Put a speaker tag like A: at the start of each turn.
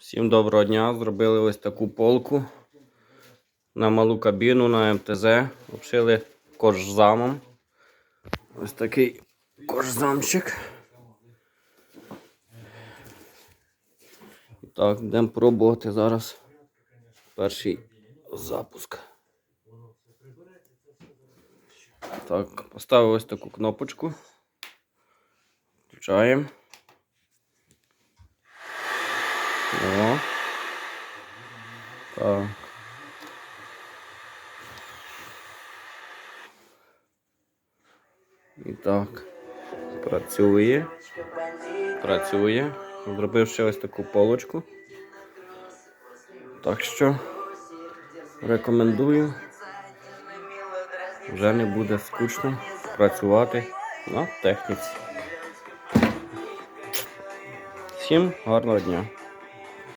A: Всім доброго дня. Зробили ось таку полку на малу кабіну на МТЗ. Обшили кожзамом. Ось такий кожзамчик. Так, йдемо пробувати зараз перший запуск. Так, поставив ось таку кнопочку. Включаємо. О. Так. І так. Працює. Працює. Зробив ще ось таку полочку. Так що рекомендую. Вже не буде скучно працювати на техніці. Всім гарного дня!